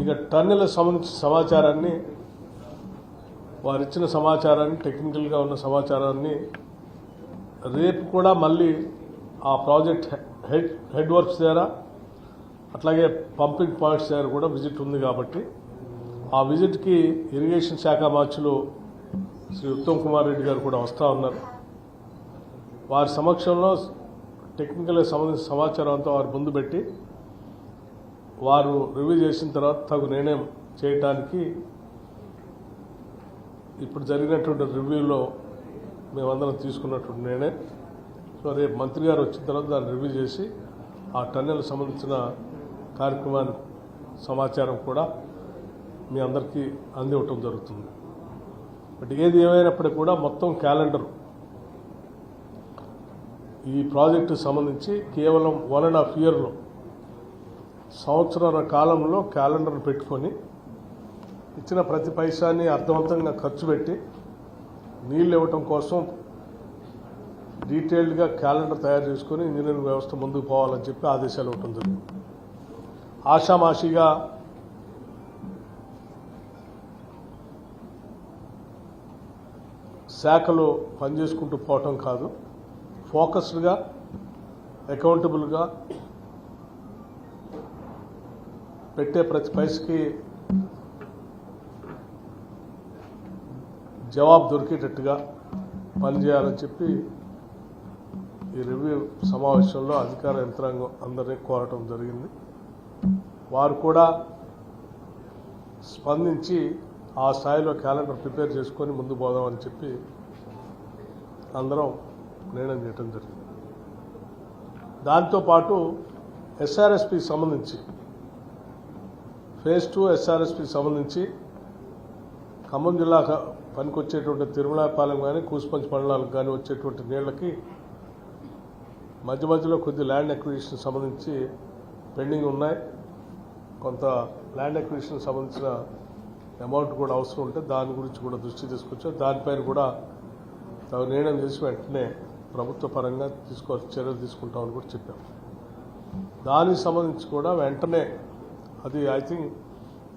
ఇక టన్నెల సంబంధించిన సమాచారాన్ని వారు ఇచ్చిన సమాచారాన్ని టెక్నికల్గా ఉన్న సమాచారాన్ని రేపు కూడా మళ్ళీ ఆ ప్రాజెక్ట్ హెడ్ హెడ్ వర్క్స్ దగ్గర అట్లాగే పంపింగ్ పాయింట్స్ దగ్గర కూడా విజిట్ ఉంది కాబట్టి ఆ విజిట్కి ఇరిగేషన్ శాఖ మార్చులు శ్రీ ఉత్తమ్ కుమార్ రెడ్డి గారు కూడా వస్తూ ఉన్నారు. వారి సమక్షంలో టెక్నికల్గా సంబంధించిన సమాచారం అంతా వారు ముందు పెట్టి వారు రివ్యూ చేసిన తర్వాత తగు నిర్ణయం చేయటానికి ఇప్పుడు జరిగినటువంటి రివ్యూలో మేమందరం తీసుకున్నటువంటి నిర్ణయం. సో రేపు మంత్రి గారు వచ్చిన తర్వాత దాన్ని రివ్యూ చేసి ఆ టన్నెల్ సంబంధించిన కార్యక్రమాన్ని సమాచారం కూడా మీ అందరికీ అందివ్వటం జరుగుతుంది. బట్ ఏది ఏమైనప్పటికీ కూడా మొత్తం క్యాలెండర్ ఈ ప్రాజెక్టు సంబంధించి కేవలం వన్ అండ్ హాఫ్ ఇయర్లో సంవత్సరాల కాలంలో క్యాలెండర్ పెట్టుకొని ఇచ్చిన ప్రతి పైసాని అర్థవంతంగా ఖర్చు పెట్టి నీళ్ళు ఇవ్వటం కోసం డీటెయిల్డ్గా క్యాలెండర్ తయారు చేసుకొని ఇంజనీరింగ్ వ్యవస్థ ముందుకు పోవాలని చెప్పి ఆదేశాలు ఇవ్వటం జరిగింది. ఆషామాషిగా శాఖలు పనిచేసుకుంటూ పోవటం కాదు ఫోకస్డ్గా అకౌంటబుల్గా పెట్టే ప్రతి పైసకి జవాబు దొరికేటట్టుగా పనిచేయాలని చెప్పి ఈ రివ్యూ సమావేశంలో అధికార యంత్రాంగం అందరినీ కోరటం జరిగింది. వారు కూడా స్పందించి ఆ స్థాయిలో క్యాలెండర్ ప్రిపేర్ చేసుకొని ముందు పోదామని చెప్పి అందరం నిర్ణయం చేయడం జరిగింది. దాంతోపాటు ఎస్ఆర్ఎస్పి సంబంధించి ఫేజ్ టూ ఎస్ఆర్ఎస్పి సంబంధించి ఖమ్మం జిల్లా పనికొచ్చేటువంటి తిరుమలాపాలెం కానీ కూసుపంచి మండలాలకు కానీ వచ్చేటువంటి నీళ్ళకి మధ్య మధ్యలో కొద్ది ల్యాండ్ అక్విజిషన్ సంబంధించి పెండింగ్ ఉన్నాయి. కొంత ల్యాండ్ అక్విజిషన్ సంబంధించిన అమౌంట్ కూడా అవసరం ఉంటే దాని గురించి కూడా దృష్టి తీసుకొచ్చాం. దానిపైన కూడా తగు నిర్ణయం చేసి వెంటనే ప్రభుత్వ పరంగా తీసుకో చర్యలు తీసుకుంటామని కూడా చెప్పాం. దానికి సంబంధించి కూడా వెంటనే అది I think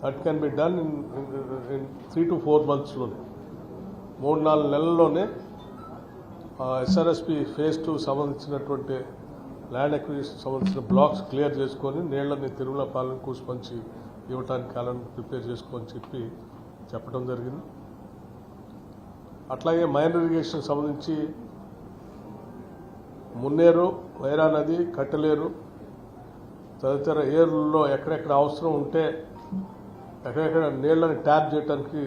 that can be done in in three to four మంత్స్లోనే మూడు నాలుగు నెలల్లోనే ఎస్ఆర్ఎస్పి ఫేజ్ టూ సంబంధించినటువంటి ల్యాండ్ అక్విజిషన్ సంబంధించిన బ్లాక్స్ క్లియర్ చేసుకొని నీళ్ళని తిరుమల పాలన కూసుపంచి ఇవ్వటానికి కాలం ప్రిపేర్ చేసుకోని చెప్పి చెప్పడం జరిగింది. అట్లాగే మైనర్ ఇరిగేషన్ సంబంధించి మున్నేరు వైరా నది కట్టలేరు తదితర ఏర్లలో ఎక్కడెక్కడ అవసరం ఉంటే ఎక్కడెక్కడ నీళ్ళని ట్యాప్ చేయడానికి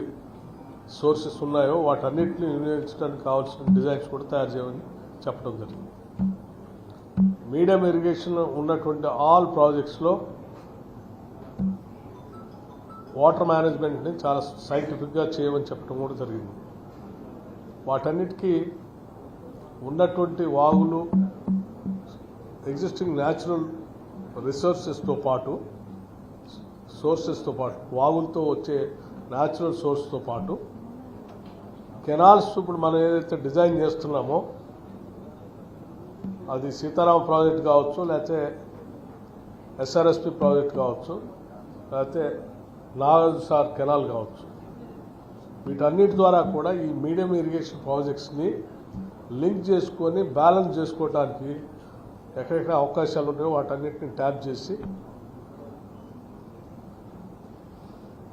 సోర్సెస్ ఉన్నాయో వాటన్నిటిని వినియోగించడానికి కావాల్సిన డిజైన్స్ కూడా తయారు చేయమని చెప్పడం జరిగింది. మీడియం ఇరిగేషన్ ఉన్నటువంటి ఆల్ ప్రాజెక్ట్స్లో వాటర్ మేనేజ్మెంట్ని చాలా సైంటిఫిక్గా చేయమని చెప్పడం కూడా జరిగింది. వాటన్నిటికీ ఉన్నటువంటి వాగులు ఎగ్జిస్టింగ్ న్యాచురల్ రిసోర్సెస్తో పాటు సోర్సెస్తో పాటు వాగులతో వచ్చే న్యాచురల్ సోర్స్తో పాటు కెనాల్స్ ఇప్పుడు మనం ఏదైతే డిజైన్ చేస్తున్నామో అది సీతారామ ప్రాజెక్ట్ కావచ్చు లేకపోతే ఎస్ఆర్ఎస్పి ప్రాజెక్ట్ కావచ్చు లేకపోతే నాగార్జుసార్ కెనాల్ కావచ్చు. వీటన్నిటి ద్వారా కూడా ఈ మీడియం ఇరిగేషన్ ప్రాజెక్ట్స్ని లింక్ చేసుకొని బ్యాలెన్స్ చేసుకోవడానికి ఎక్కడెక్కడ అవకాశాలు ఉన్నాయో వాటన్నిటిని ట్యాప్ చేసి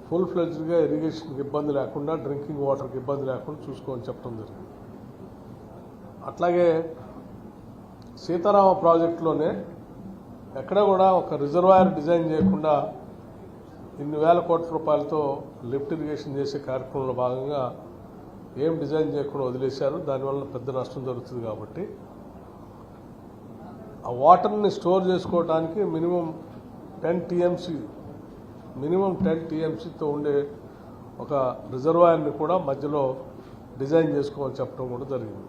ఫుల్ ఫ్లెడ్జ్గా ఇరిగేషన్కి ఇబ్బంది లేకుండా డ్రింకింగ్ వాటర్కి ఇబ్బంది లేకుండా చూసుకోమని చెప్పడం జరిగింది. అట్లాగే సీతారామ ప్రాజెక్టులోనే ఎక్కడ కూడా ఒక రిజర్వాయర్ డిజైన్ చేయకుండా ఇన్ని వేల కోట్ల రూపాయలతో లిఫ్ట్ ఇరిగేషన్ చేసే కార్యక్రమంలో భాగంగా ఏం డిజైన్ చేయకుండా వదిలేశారు దానివల్ల పెద్ద నష్టం జరుగుతుంది కాబట్టి ఆ వాటర్ని స్టోర్ చేసుకోవడానికి minimum ten TMC minimum ten టీఎంసీతో ఉండే ఒక రిజర్వాయర్ని కూడా మధ్యలో డిజైన్ చేసుకోమని చెప్పడం కూడా జరిగింది.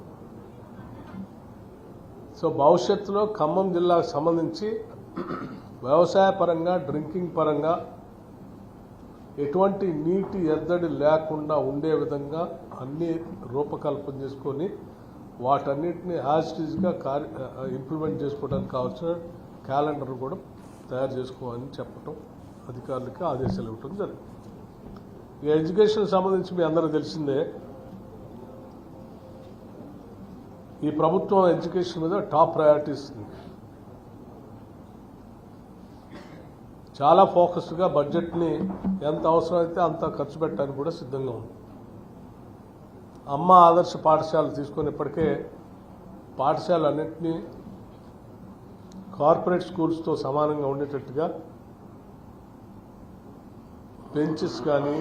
సో భవిష్యత్తులో ఖమ్మం జిల్లాకు సంబంధించి వ్యవసాయ పరంగా డ్రింకింగ్ పరంగా ఎటువంటి నీటి ఎద్దడి లేకుండా ఉండే విధంగా అన్ని రూపకల్పన చేసుకొని వాటన్నిటిని యాజ్టీజ్గా కార్య ఇంప్లిమెంట్ చేసుకోవడానికి కావాల్సిన క్యాలెండర్ కూడా తయారు చేసుకోవాలని చెప్పటం అధికారులకి ఆదేశాలు ఇవ్వటం జరిగింది. ఈ ఎడ్యుకేషన్ సంబంధించి మీ అందరూ తెలిసిందే ఈ ప్రభుత్వం ఎడ్యుకేషన్ మీద టాప్ ప్రయారిటీస్ ఇస్తుంది చాలా ఫోకస్డ్గా బడ్జెట్ని ఎంత అవసరమైతే అంత ఖర్చు పెట్టడానికి కూడా సిద్ధంగా ఉంది. అమ్మ ఆదర్శ పాఠశాల తీసుకున్నప్పటికే పాఠశాల పాఠశాలన్నింటినీ కార్పొరేట్ స్కూల్స్తో సమానంగా ఉండేటట్టుగా బెంచెస్ కానీ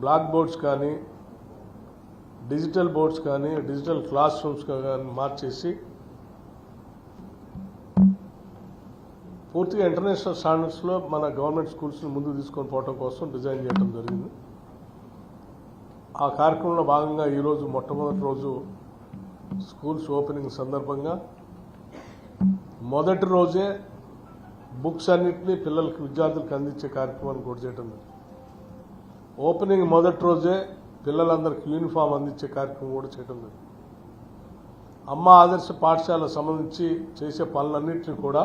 బ్లాక్ బోర్డ్స్ కానీ డిజిటల్ బోర్డ్స్ కానీ డిజిటల్ క్లాస్ రూమ్స్ కానీ మార్చేసి పూర్తిగా ఇంటర్నేషనల్ స్టాండర్డ్స్లో మన గవర్నమెంట్ స్కూల్స్ని ముందు తీసుకొని పోవడం కోసం డిజైన్ చేయడం జరిగింది. ఆ కార్యక్రమంలో భాగంగా ఈరోజు మొట్టమొదటి రోజు స్కూల్స్ ఓపెనింగ్ సందర్భంగా మొదటి రోజే బుక్స్ అన్నింటినీ పిల్లలకి విద్యార్థులకు అందించే కార్యక్రమాన్ని కూడా చేయడం ఓపెనింగ్ మొదటి రోజే పిల్లలందరికీ యూనిఫామ్ అందించే కార్యక్రమం కూడా చేయడం జరిగింది. అమ్మ ఆదర్శ పాఠశాల సంబంధించి చేసే పనులన్నింటినీ కూడా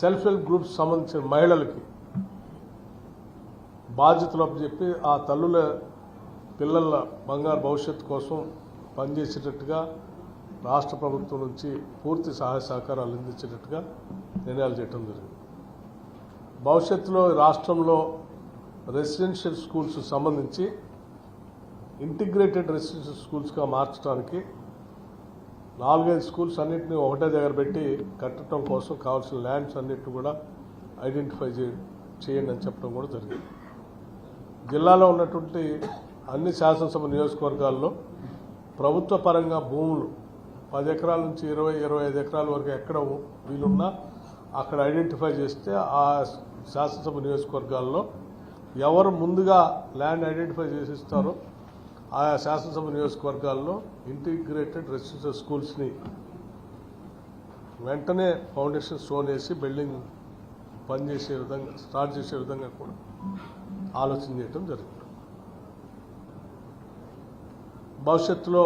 సెల్ఫ్ హెల్ప్ గ్రూప్స్ సంబంధించిన మహిళలకి బాధ్యతలు చెప్పి ఆ తల్లుల పిల్లల బంగారు భవిష్యత్తు కోసం పనిచేసేటట్టుగా రాష్ట్ర ప్రభుత్వం నుంచి పూర్తి సహాయ సహకారాలు అందించేటట్టుగా నిర్ణయాలు చేయడం జరిగింది. భవిష్యత్తులో రాష్ట్రంలో రెసిడెన్షియల్ స్కూల్స్ సంబంధించి ఇంటిగ్రేటెడ్ రెసిడెన్షియల్ స్కూల్స్గా మార్చడానికి నాలుగైదు స్కూల్స్ అన్నింటినీ ఒకటే దగ్గర పెట్టి కట్టడం కోసం కావాల్సిన ల్యాండ్స్ అన్నిటిని కూడా ఐడెంటిఫై చేయండి అని చెప్పడం కూడా జరిగింది. జిల్లాలో ఉన్నటువంటి అన్ని శాసనసభ నియోజకవర్గాల్లో ప్రభుత్వ పరంగా భూములు పది ఎకరాల నుంచి ఇరవై ఇరవై ఐదు ఎకరాల వరకు ఎక్కడ వీలున్నా అక్కడ ఐడెంటిఫై చేస్తే ఆ శాసనసభ నియోజకవర్గాల్లో ఎవరు ముందుగా ల్యాండ్ ఐడెంటిఫై చేసి ఇస్తారో ఆయా శాసనసభ నియోజకవర్గాల్లో ఇంటిగ్రేటెడ్ రెసిడెన్షియల్ స్కూల్స్ని వెంటనే ఫౌండేషన్ స్టోన్ వేసి బిల్డింగ్ పనిచేసే విధంగా స్టార్ట్ చేసే విధంగా కూడా ఆలోచన చేయడం జరిగింది. భవిష్యత్తులో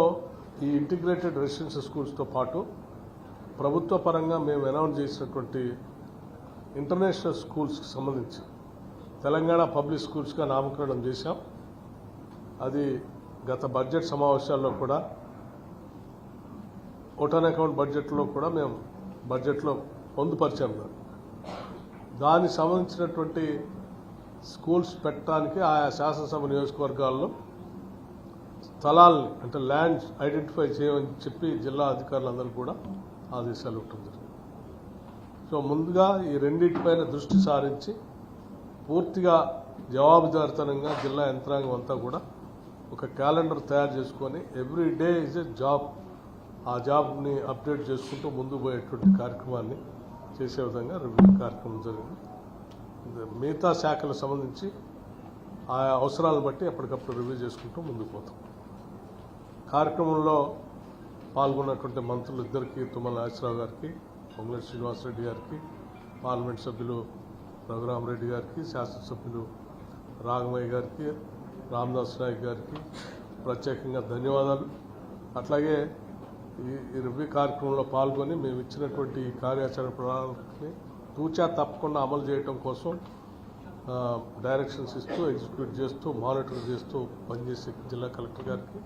ఈ ఇంటిగ్రేటెడ్ రెసిడెన్షియల్ స్కూల్స్తో పాటు ప్రభుత్వ పరంగా మేము అనౌన్స్ చేసినటువంటి ఇంటర్నేషనల్ స్కూల్స్కి సంబంధించి తెలంగాణ పబ్లిక్ స్కూల్స్గా నామకరణం చేశాం. అది గత బడ్జెట్ సమావేశాల్లో కూడా ఓటాన్ అకౌంట్ బడ్జెట్లో కూడా మేము బడ్జెట్లో పొందుపరిచాం. దానికి సంబంధించినటువంటి స్కూల్స్ పెట్టడానికి ఆయా శాసనసభ నియోజకవర్గాల్లో స్థలాల్ని అంటే ల్యాండ్స్ ఐడెంటిఫై చేయమని చెప్పి జిల్లా అధికారులందరూ కూడా ఆదేశాలు ఉంటుంది సో ముందుగా ఈ రెండింటిపైన దృష్టి సారించి పూర్తిగా జవాబుదారితనంగా జిల్లా యంత్రాంగం అంతా కూడా ఒక క్యాలెండర్ తయారు చేసుకొని every day is a job. ఆ జాబ్ని అప్డేట్ చేసుకుంటూ ముందు పోయేటువంటి కార్యక్రమాన్ని చేసే విధంగా రివ్యూ కార్యక్రమం జరిగింది. మిగతా శాఖలకు సంబంధించి ఆ అవసరాలను బట్టి ఎప్పటికప్పుడు రివ్యూ చేసుకుంటూ ముందుకు పోతాం. కార్యక్రమంలో పాల్గొన్నటువంటి మంత్రులు ఇద్దరికి తుమ్మల నాగేశ్వరరావు గారికి పొంగులేటి శ్రీనివాసరెడ్డి గారికి పార్లమెంట్ సభ్యులు రఘురామరెడ్డి గారికి శాసనసభ్యులు రాఘమయ్య గారికి రామదాస్ నాయక్ గారికి ప్రత్యేకంగా ధన్యవాదాలు. అట్లాగే ఈ ఈ రివ్యూ కార్యక్రమంలో పాల్గొని మేము ఇచ్చినటువంటి కార్యాచరణ ప్రణాళికని తూచా తప్పకుండా అమలు చేయడం కోసం డైరెక్షన్స్ ఇస్తూ ఎగ్జిక్యూట్ చేస్తూ మానిటర్ చేస్తూ పనిచేసే జిల్లా కలెక్టర్ గారికి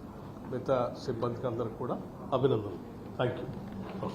మిగతా సిబ్బందికి అందరికి కూడా అభినందనలు. Thank you